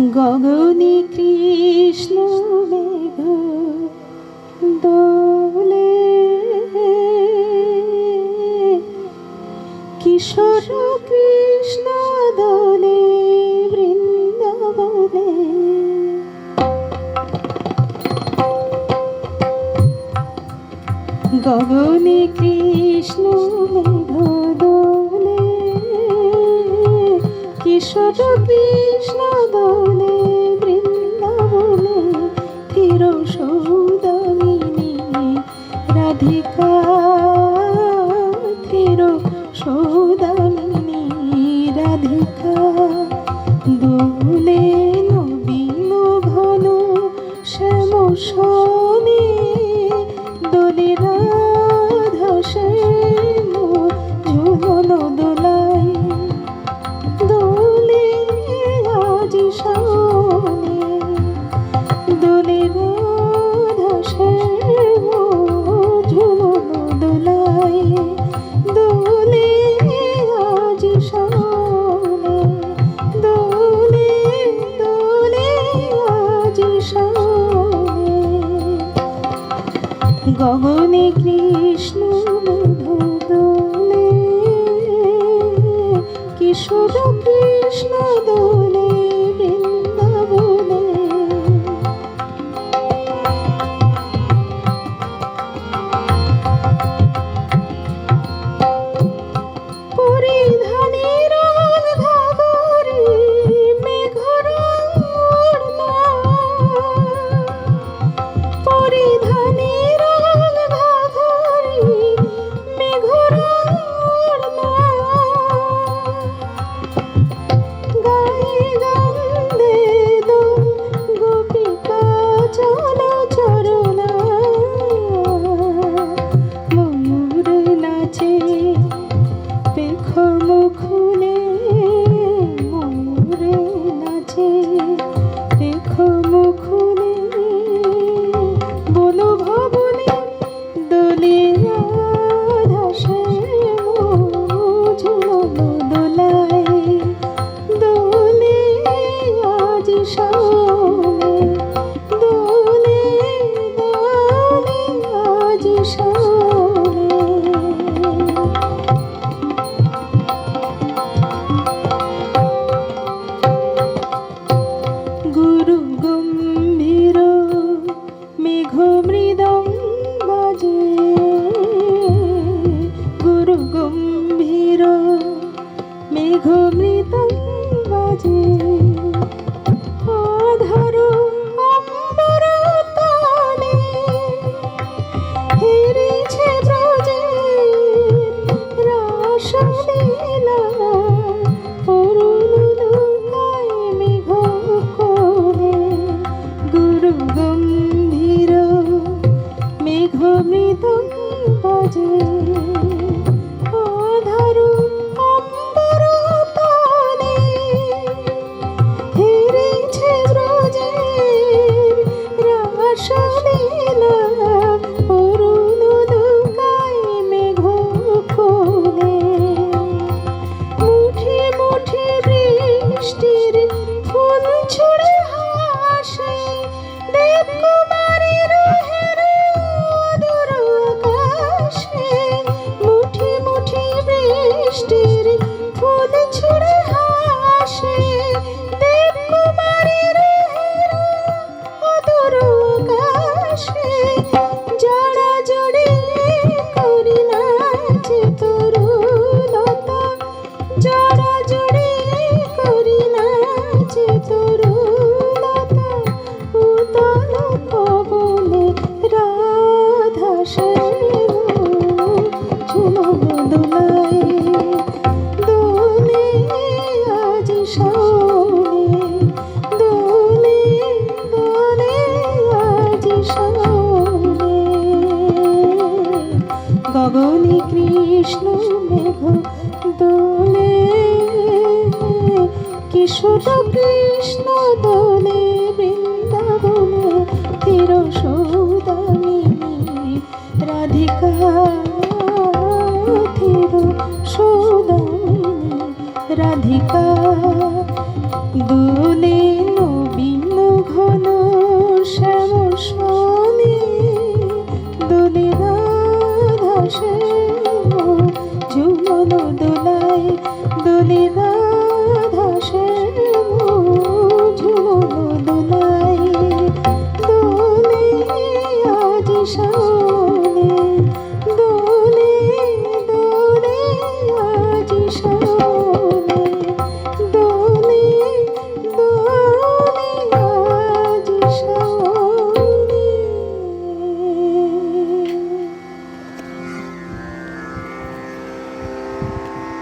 গগনে কৃষ্ণ মেঘ দোলে। কিশোর কৃষ্ণ দোলে বৃন্দবনে। গগনে কৃষ্ণ মেঘ ঈশ্বর কৃষ্ণ দোলে বৃন্দাবনে ধীর সৌদামিনী রাধিকা ধীর সৌদামিনী রাধিকা দোলে গগনে কৃষ্ণ কিশোর দুঃখ মেঘ মৃদঙ্গ গুরু গম্ভীর মেঘ মৃদঙ্গ আধার হেরেছে রাসলীলা। তুমি বাজে। গগনে কৃষ্ণ মেঘ দোলে কিশোর কৃষ্ণ দোলে বৃন্দাবন তির সৌদামিনী রাধিকা তির সৌদামিনী রাধিকা 一生